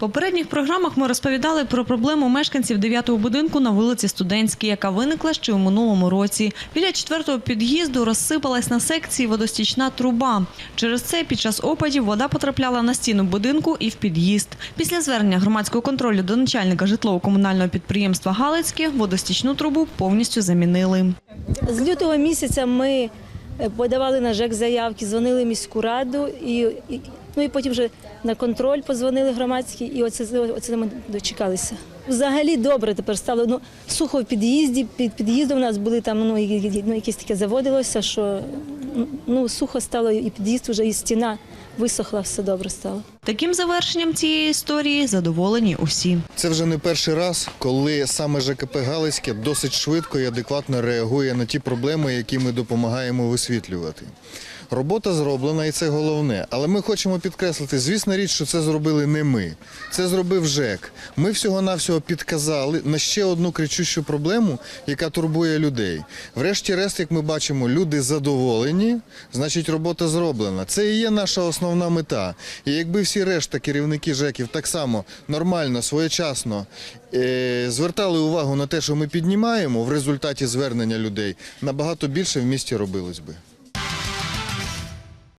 Попередніх програмах ми розповідали про проблему мешканців 9-го будинку на вулиці Студентській, яка виникла ще у минулому році. Біля четвертого під'їзду розсипалась на секції водостічна труба. Через це під час опадів вода потрапляла на стіну будинку і в під'їзд. Після звернення громадського контролю до начальника житлово-комунального підприємства Галицьке водостічну трубу повністю замінили. З лютого місяця ми подавали на ЖЕК заявки, дзвонили в міську раду і, і ну і потім вже на контроль позвонили громадські, і оце, оце ми дочекалися. Взагалі добре тепер стало. Ну, сухо в під'їзді, під під'їздом у нас були там ну, і- ну, таке заводилося, що ну, сухо стало, і під'їзд вже, і стіна висохла, все добре стало. Таким завершенням цієї історії задоволені усі. Це вже не перший раз, коли саме ЖКП Галицьке досить швидко і адекватно реагує на ті проблеми, які ми допомагаємо висвітлювати. Робота зроблена, і це головне. Але ми хочемо підкреслити, звісно річ, що це зробили не ми. Це зробив ЖЕК. Ми всього-навсього підказали на ще одну кричущу проблему, яка турбує людей. Врешті-решт, як ми бачимо, люди задоволені, значить робота зроблена. Це і є наша основна мета. І якби всі решта керівники ЖЕКів так само нормально, своєчасно е, звертали увагу на те, що ми піднімаємо в результаті звернення людей, набагато більше в місті робилось би.